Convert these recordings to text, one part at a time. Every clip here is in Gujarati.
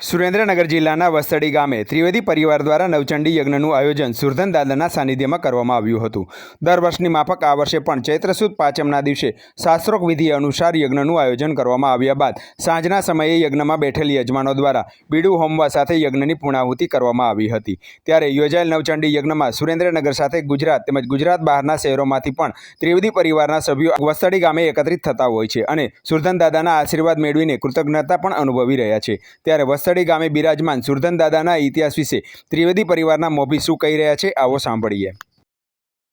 સુરેન્દ્રનગર જિલ્લાના વસ્તડી ગામે ત્રિવેદી પરિવાર દ્વારા નવચંડી યજ્ઞનું આયોજન સુરધન દાદાના સાનિધ્યમાં કરવામાં આવ્યું હતું. દર વર્ષની માફક આ વર્ષે પણ ચૈત્ર સુદ પાંચમના દિવસે શાસ્ત્રોક વિધિ અનુસાર યજ્ઞનું આયોજન કરવામાં આવ્યા બાદ સાંજના સમયે યજ્ઞમાં બેઠેલ યજમાનો દ્વારા બીડું હોમવા સાથે યજ્ઞની પૂર્ણાહુતિ કરવામાં આવી હતી. ત્યારે યોજાયેલ નવચંડી યજ્ઞમાં સુરેન્દ્રનગર સાથે ગુજરાત તેમજ ગુજરાત બહારના શહેરોમાંથી પણ ત્રિવેદી પરિવારના સભ્યો વસ્તડી ગામે એકત્રિત થતા હોય છે અને સુરધન દાદાના આશીર્વાદ મેળવીને કૃતજ્ઞતા પણ અનુભવી રહ્યા છે. ત્યારે વસ્તડી ગામે બિરાજમાન સુરધન દાદાના ઇતિહાસ વિશે ત્રિવેદી પરિવારના મોભી શું કહી રહ્યા છે, આવો સાંભળીએ.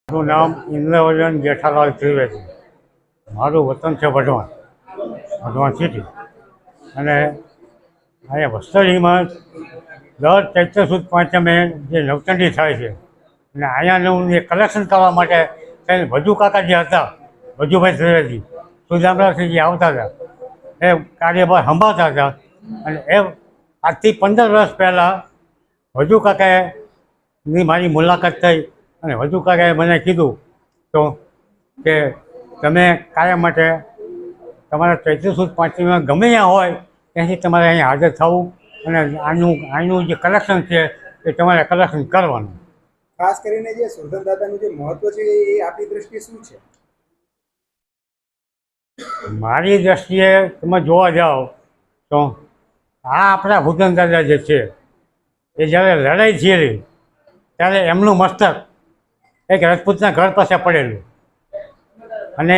મારું નામ ઇન્દ્રવર્ધન જેઠાલાલ ત્રિવેદી. મારું વતન છે વઢવાણ વઢવાણ સિટી અને અહીંયા વસ્તરીમાં દર ચૈત્ર સુદ પાંચમે જે નવચંડી થાય છે, અને અહીંયાનું એ કલેક્શન કરવા માટે કંઈ ભજુ કાકા જે હતા વધુભાઈ ત્રિવેદી, સુદામરાથી જે આવતા હતા, એ કાર્યભાર સંભાળતા હતા, અને એ આજથી પંદર વર્ષ પહેલાં વજુ કાકાએની મારી મુલાકાત થઈ અને વધુ કાકાએ મને કીધું તો કે તમે કાયમ માટે તમારા ચૈત્ર સુદ પાંચમીમાં ગમે ત્યાં હોય ત્યાંથી તમારે અહીંયા હાજર થવું અને આનું આનું જે કલેક્શન છે એ તમારે કલેક્શન કરવાનું. ખાસ કરીને જે સુરધન દાદાનું જે મહત્વ છે એ આપણી દ્રષ્ટિએ શું છે? મારી દ્રષ્ટિએ તમે જોવા જાઓ તો આ આપણા ભૂતન દાદા જે છે, એ જ્યારે લડાઈ થયેલી, ત્યારે એમનું મસ્તક એક રાજપૂતના ઘર પાસે પડેલું. અને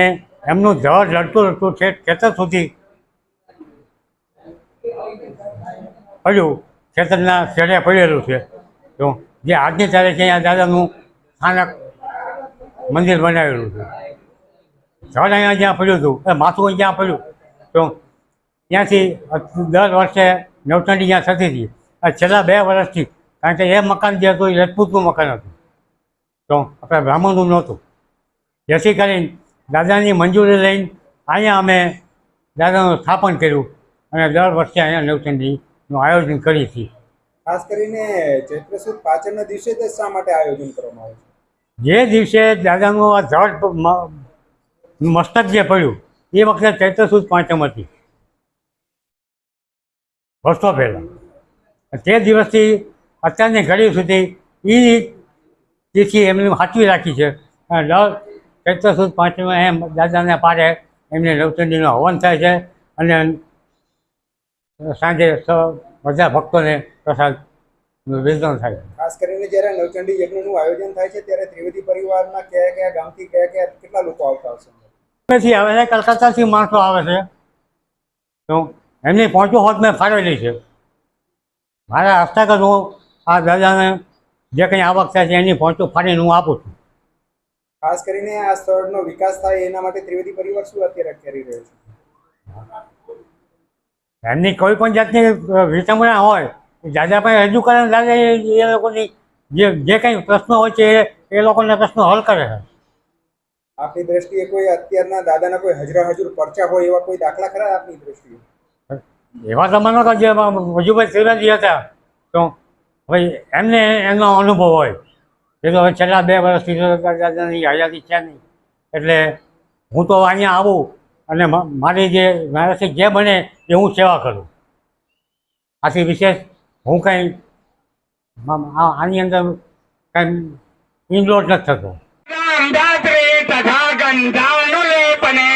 એમનું ધડ લડતું લડતું છે ખેતર સુધી પડ્યું. ખેતરના છેડે પડેલું છે. તો જે આજની તારીખે અહીંયા દાદાનું સ્થાનક મંદિર બનાવેલું છે. જળ અહીંયા જ્યાં પડ્યું હતું, એ માથું જ્યાં પડ્યું. તો ત્યાંથી દર વર્ષે નવચંડી જ્યાં થતી હતી આ છેલ્લા બે વર્ષથી કારણ કે એ મકાન જે હતું એ રજપૂતનું મકાન હતું. તો આપણે બ્રાહ્મણનું નહોતું. જેથી કરીને દાદાની મંજૂરી લઈને અહીંયા અમે દાદાનું સ્થાપન કર્યું અને દર વર્ષે અહીંયા નવચંડીનું આયોજન કરી હતી ખાસ કરીને ચૈત્ર સુદ પાંચમના દિવસે જ શા માટે આયોજન કરવામાં આવે છે? જે દિવસે દાદાનું આ ધડ મસ્તક જે પડ્યું એ વખતે ચૈત્ર સુદ પાંચમ હતી. વર્ષો પહેલાં. તે દિવસથી અત્યારની ઘડી સુધી એ તિથિ એમની સાચવી રાખી છે. અને દર ચૈત્ર સુદ પાંચમી એમ દાદાને પારે એમને નવચંડીનો હવન થાય છે અને સાંજે બધા ભક્તોને પ્રસાદ વિતરણ થાય છે. ખાસ કરીને જ્યારે નવચંડી યજ્ઞનું આયોજન થાય છે ત્યારે ત્રિવેદી પરિવારના કયા કયા ગામથી કયા કયા કેટલા લોકો આવતા હશે? આવે છે કલકત્તાથી માણસો આવે છે. તો એમની પહોંચો હોત મેં ફાળવેલી છે. મારા હસ્તગત હું આ દાદાને જે કંઈ આવક થાય છે એની પહોંચો ફાડીને હું આપું છું. ખાસ કરીને આ સ્થળનો વિકાસ થાય એના માટે ત્રિવેદી પરિવાર શું અત્યારે કરી રહ્યો છે? એમની કોઈ પણ જાતની વિચમણા હોય દાદા પાસે રજૂ કરે દાદા એ લોકોની જે જે કંઈ પ્રશ્નો હોય છે એ લોકોના પ્રશ્નો હલ કરે છે. આપની દ્રષ્ટિએ કોઈ અત્યારના દાદાના કોઈ હજરા હજુર પરચા હોય એવા કોઈ દાખલા ખરા આપની દ્રષ્ટિએ? એવા જમાનો જે વજુભાઈ શિવરાજી હતા તો ભાઈ એમને એનો અનુભવ હોય. એ તો હવે છેલ્લા બે વર્ષથી દાદાની આઝાદી છે નહીં. એટલે હું તો અહીંયા આવું અને મારી જે મારાથી જે બને એ હું સેવા કરું. આથી વિશેષ હું કંઈ આની અંદર કંઈ ઇનલોડ નથી થતો. તથા ગંધાનુલેપને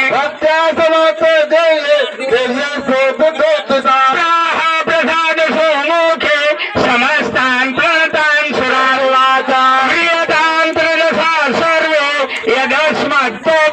That's my fault.